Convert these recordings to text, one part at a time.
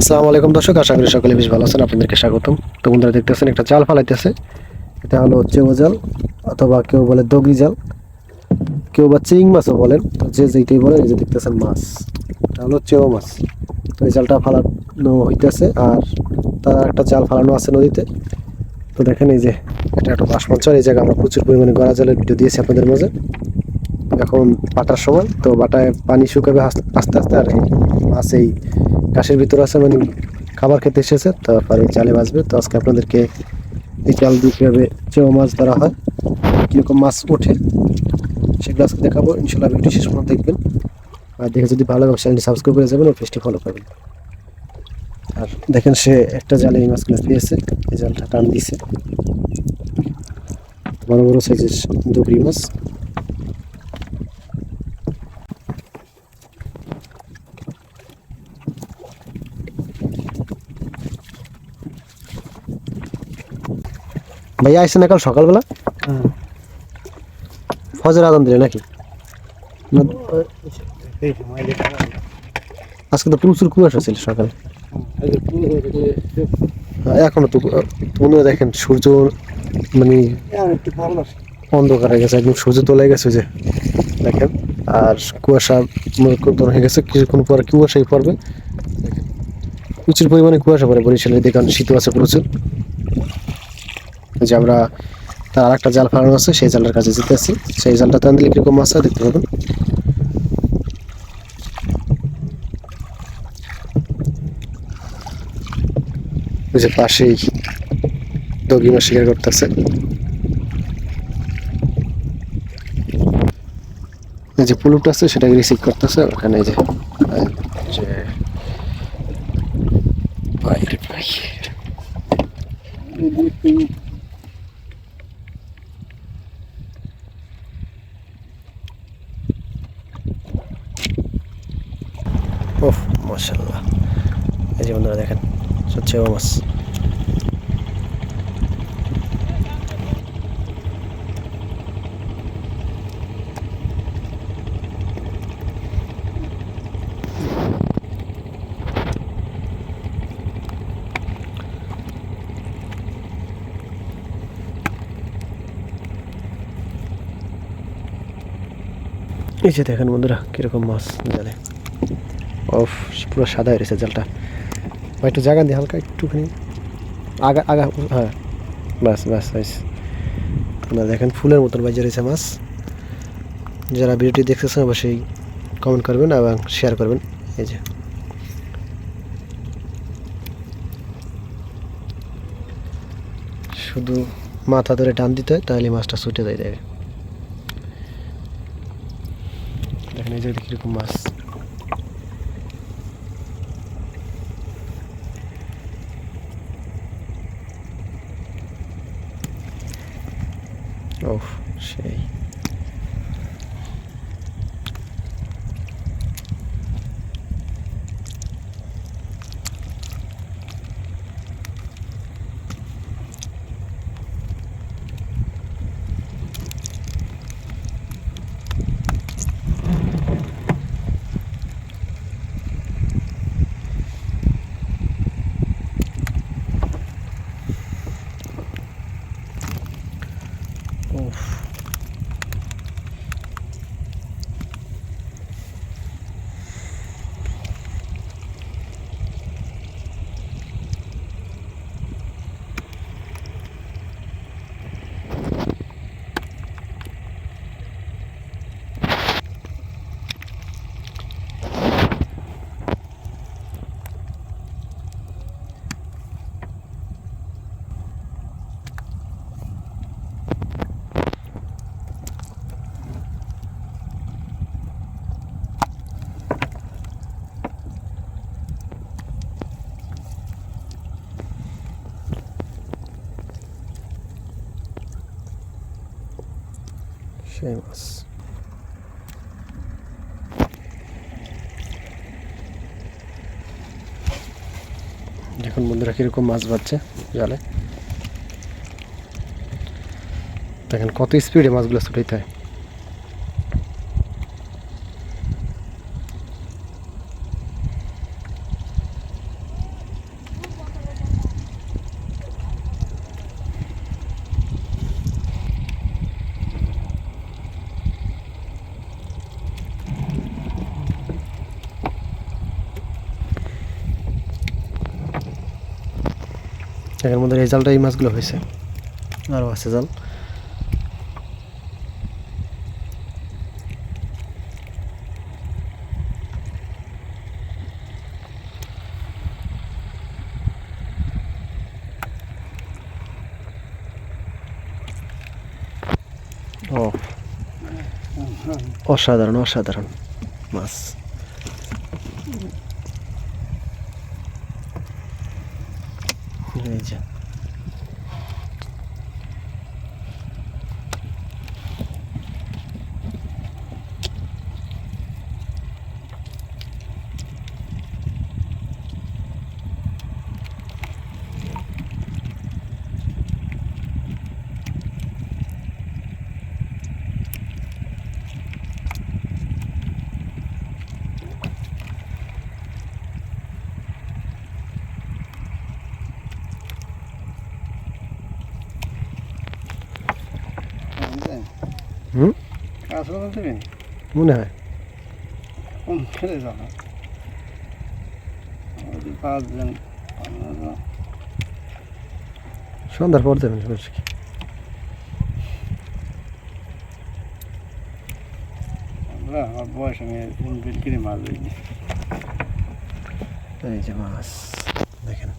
আসসালামু আলাইকুম দর্শক, আশা করি সকলে বেশ ভালো আছেন, আপনাদেরকে স্বাগতম। তো বন্ধুরা দেখতেছেন একটা জাল ফালাইতেছে, এটা হলো চেও জাল অথবা কেউ বলে দগরি জাল, কেউ বা চিং মাছও বলেন, তো যে যেইটাই বলেন, এই যে দেখতেছেন মাছ, এটা হলো চেও মাছ। তো এই জালটা ফালানো হইতেছে, আর তার একটা জাল ফালানো আছে নদীতে। তো দেখেন এই যে, এটা একটা বাঁশ মঞ্চর এই জায়গায় আমরা প্রচুর পরিমাণে গড়া জালের ভিডিও দিয়েছি আপনাদের মাঝে। এখন বাটার সময়, তো বাটায় পানি শুকাবে আস্তে আস্তে, আর মাছ এই ঘাসের ভিতরে আছে মানে খাবার খেতে এসেছে, তারপরে জালে বাঁচবে তো আজকে আপনাদেরকে এই জাল দিয়ে কীভাবে চেও মাছ ধরা হয়, কীরকম মাছ ওঠে, সেগুলো আজকে দেখাবো। ইনশাল্লাহ ভিডিও শেষ পর্যন্ত দেখবেন। আর দেখে যদি ভালো লাগে, চ্যানেলটি সাবস্ক্রাইব করে যাবেন ও পেজটি ফলো করবেন। আর দেখেন সে একটা জালে এই মাছগুলো পেয়েছে এই জালটা টান দিছে বড় বড় সাইজের দুবরি মাছ। ভাইয়া আসছে না কাল সকালবেলা ফজর আদান দিলে নাকি? আজকে তো প্রচুর কুয়াশা ছিল সকালে। এখনও তো মনে দেখেন সূর্য মানে অন্ধকার হয়ে গেছে একদম সূর্য তোলে গেছে যে। দেখেন আর কুয়াশা মনে হয়ে গেছে কিছুক্ষণ পরে কুয়াশাই পড়বে। প্রচুর পরিমাণে কুয়াশা পড়ে বরিশালের দিকে কারণ শীত আছে প্রচুর। যে আমরা তার আরেকটা জাল ফালানো আছে, সেই জালটার কাছে যেতে আছি সেই জালটা টান দিলে কীরকম হয় দেখতে পাবেন। ওই যে পাশেই দগি মাছ শিকার করতেছে। এই যে পুলুটা আছে, সেটাকে রিসিভ করতেছে, ওখানে এই যে ভাই রে ভাই ওফ মাশাল্লাহ এই যে বন্ধুরা দেখেন সচ্ছে ও মাছ এই যে দেখেন বন্ধুরা কীরকম মাছ জালে অফ, পুরো সাদা হয়ে জালটা। বা একটু জায়গা দিয়ে হালকা একটুখানি। আগা আগা হ্যাঁ। বাস বাস বাস আপনারা দেখেন ফুলের মতন বাজে রয়েছে মাছ। যারা ভিডিওটি দেখতেছেন অবশ্যই কমেন্ট করবেন এবং শেয়ার করবেন। এই যে। শুধু মাথা ধরে টান দিতে হয়, তাহলে মাছটা ছুটে যায় দেখে দেখেন এই যে কীরকম মাছ। Oh. Oh. সেই মাছ দেখুন বন্ধুরা কীরকম মাছ বাচ্ছে জালে দেখেন কত স্পিডে মাছগুলো ছুটাইতে হয়? এখানে মধ্যে এই এই মাছগুলো হয়েছে। আরও আছে জাল। অসাধারণ অসাধারণ মাছ। এই যে আসলে বলতে মনে হয়। কম ফেলে আমাদের পাঁচজন সন্ধ্যার পর দেবেন সমস্যা কি আমরা বয়স আমি বিল কিনে মাছ এই যে মাছ দেখেন।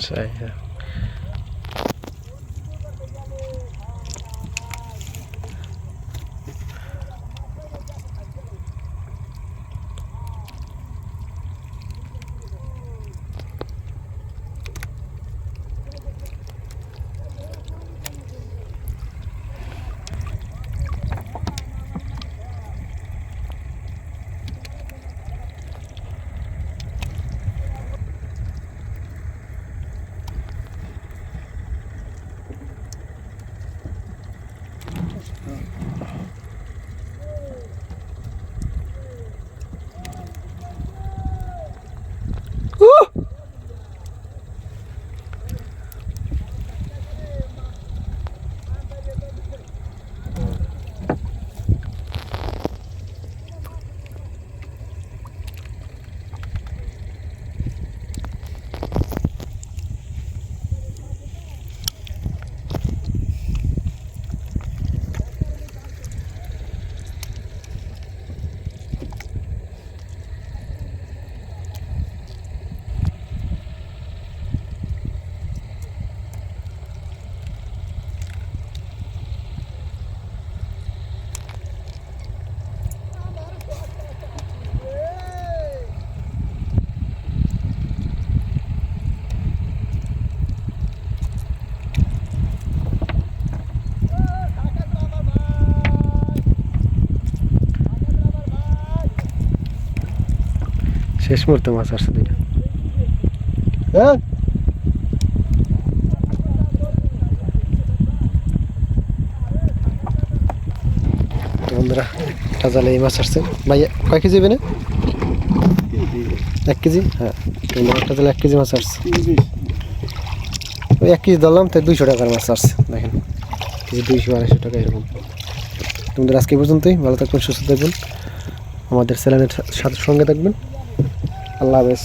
সেই হ্যাঁ শেষ মুহূর্তে মাছ আসছে দুইটা। হ্যাঁ? বন্ধুরা জালে এই মাছ আসছে। ভাই কয় কেজি না এক কেজি? হ্যাঁ একটা জালে এক কেজি মাছ আসছে। ওই এক কেজি তাই দুইশো টাকার মাছ আসছে দেখেন। কেজি দুইশো আড়াইশো টাকা এরকম। তোমাদের আজকে পর্যন্তই ভালো থাকবেন সুস্থ থাকবেন। আমাদের চ্যানেলের সাথে সঙ্গে থাকবেন। আল্লাহ হাফেজ